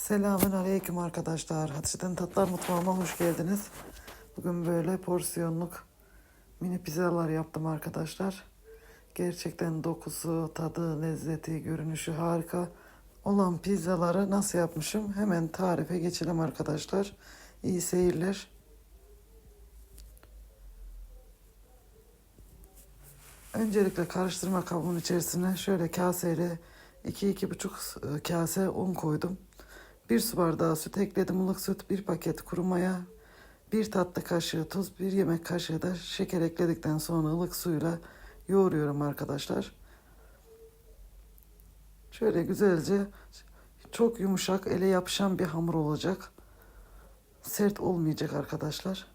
Selamün aleyküm arkadaşlar. Hatice'den Tatlar Mutfağı'na hoş geldiniz. Bugün böyle porsiyonluk mini pizzalar yaptım arkadaşlar. Gerçekten dokusu, tadı, lezzeti, görünüşü harika olan pizzaları nasıl yapmışım? Hemen tarife geçelim arkadaşlar. İyi seyirler. Öncelikle karıştırma kabının içerisine şöyle kaseyle 2-2,5 e, kase un koydum. Bir su bardağı süt ekledim ılık süt, bir paket kuru maya, bir tatlı kaşığı tuz, bir yemek kaşığı da şeker ekledikten sonra ılık suyla yoğuruyorum arkadaşlar. Şöyle güzelce çok yumuşak ele yapışan bir hamur olacak. Sert olmayacak arkadaşlar.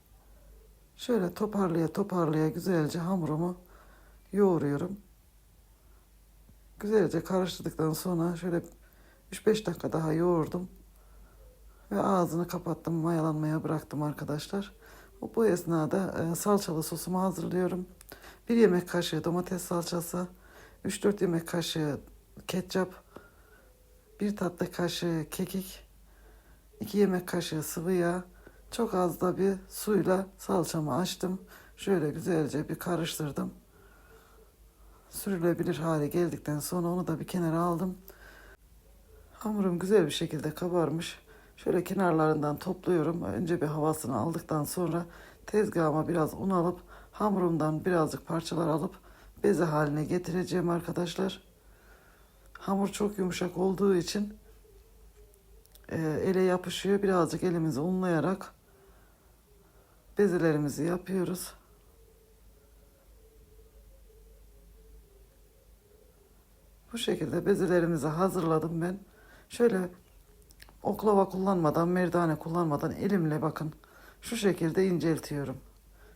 Şöyle toparlaya toparlaya güzelce hamurumu yoğuruyorum. Güzelce karıştırdıktan sonra şöyle 3-5 dakika daha yoğurdum. Ve ağzını kapattım, mayalanmaya bıraktım arkadaşlar. Bu esnada e, salçalı sosumu hazırlıyorum. Bir yemek kaşığı domates salçası, 3-4 yemek kaşığı ketçap, bir tatlı kaşığı kekik, 2 yemek kaşığı sıvı yağ, çok az da bir suyla salçamı açtım. Şöyle güzelce bir karıştırdım. Sürülebilir hale geldikten sonra onu da bir kenara aldım. Hamurum güzel bir şekilde kabarmış. Şöyle kenarlarından topluyorum. Önce bir havasını aldıktan sonra tezgahıma biraz un alıp hamurumdan birazcık parçalar alıp beze haline getireceğim arkadaşlar. Hamur çok yumuşak olduğu için e, ele yapışıyor. Birazcık elimizi unlayarak bezelerimizi yapıyoruz. Bu şekilde bezelerimizi hazırladım ben. Şöyle oklava kullanmadan, merdane kullanmadan elimle bakın şu şekilde inceltiyorum.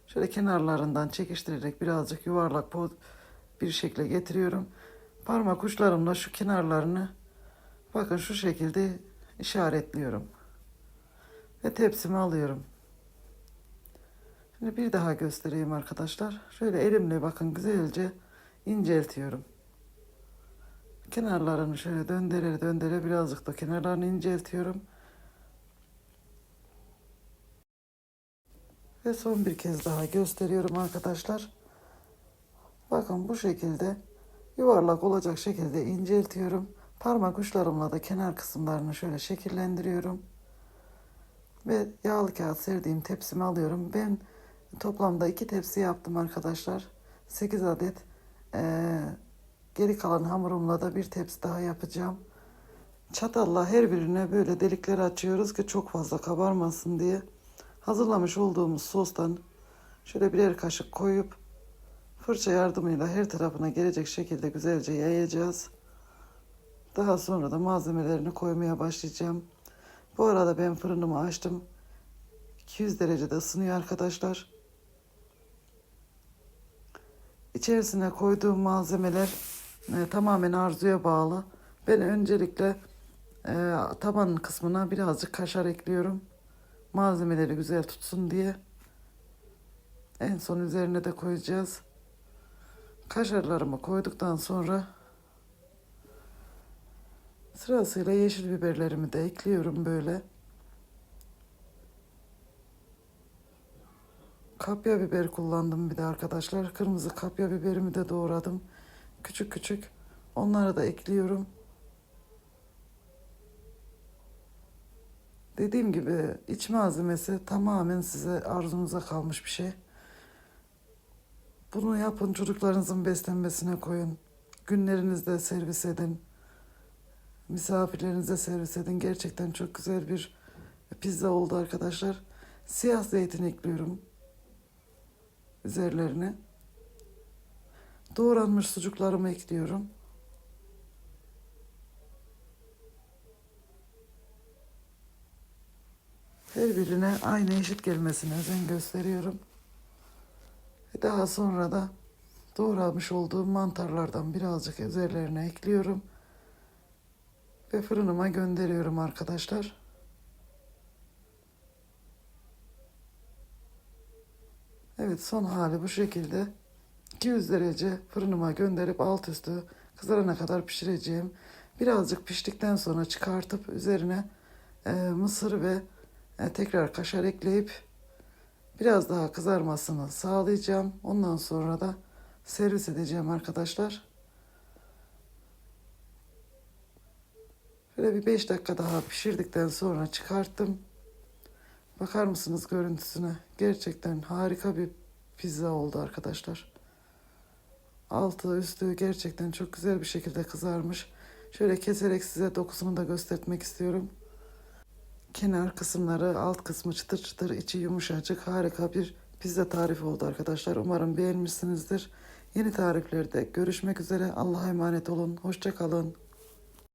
Şöyle kenarlarından çekiştirerek birazcık yuvarlak bir şekilde getiriyorum. Parmak uçlarımla şu kenarlarını bakın şu şekilde işaretliyorum. Ve tepsimi alıyorum. Şimdi bir daha göstereyim arkadaşlar. Şöyle elimle bakın güzelce inceltiyorum. Kenarlarını şöyle döndere döndere birazcık da kenarlarını inceltiyorum. Ve son bir kez daha gösteriyorum arkadaşlar. Bakın bu şekilde yuvarlak olacak şekilde inceltiyorum. Parmak uçlarımla da kenar kısımlarını şöyle şekillendiriyorum. Ve yağlı kağıt serdiğim tepsimi alıyorum. Ben toplamda iki tepsi yaptım arkadaşlar. 8 adet ee, Geri kalan hamurumla da bir tepsi daha yapacağım. Çatalla her birine böyle delikler açıyoruz ki çok fazla kabarmasın diye. Hazırlamış olduğumuz sostan şöyle birer kaşık koyup fırça yardımıyla her tarafına gelecek şekilde güzelce yayacağız. Daha sonra da malzemelerini koymaya başlayacağım. Bu arada ben fırınımı açtım. 200 derecede ısınıyor arkadaşlar. İçerisine koyduğum malzemeler e, tamamen arzuya bağlı. Ben öncelikle e, taban kısmına birazcık kaşar ekliyorum. Malzemeleri güzel tutsun diye. En son üzerine de koyacağız. Kaşarlarımı koyduktan sonra sırasıyla yeşil biberlerimi de ekliyorum böyle. Kapya biber kullandım bir de arkadaşlar. Kırmızı kapya biberimi de doğradım. Küçük küçük. Onları da ekliyorum. Dediğim gibi iç malzemesi tamamen size arzunuza kalmış bir şey. Bunu yapın çocuklarınızın beslenmesine koyun. Günlerinizde servis edin. Misafirlerinize servis edin. Gerçekten çok güzel bir pizza oldu arkadaşlar. Siyah zeytin ekliyorum üzerlerine. Doğranmış sucuklarımı ekliyorum. Her birine aynı eşit gelmesine özen gösteriyorum. Daha sonra da doğramış olduğum mantarlardan birazcık üzerlerine ekliyorum. Ve fırınıma gönderiyorum arkadaşlar. Evet son hali bu şekilde. 200 derece fırınıma gönderip alt üstü kızarana kadar pişireceğim. Birazcık piştikten sonra çıkartıp üzerine e, mısır ve e, tekrar kaşar ekleyip biraz daha kızarmasını sağlayacağım. Ondan sonra da servis edeceğim arkadaşlar. Şöyle bir 5 dakika daha pişirdikten sonra çıkarttım. Bakar mısınız görüntüsüne? Gerçekten harika bir pizza oldu arkadaşlar. Altı üstü gerçekten çok güzel bir şekilde kızarmış. Şöyle keserek size dokusunu da göstermek istiyorum. Kenar kısımları, alt kısmı çıtır çıtır, içi yumuşacık, harika bir pizza tarifi oldu arkadaşlar. Umarım beğenmişsinizdir. Yeni tariflerde görüşmek üzere. Allah'a emanet olun. Hoşça kalın.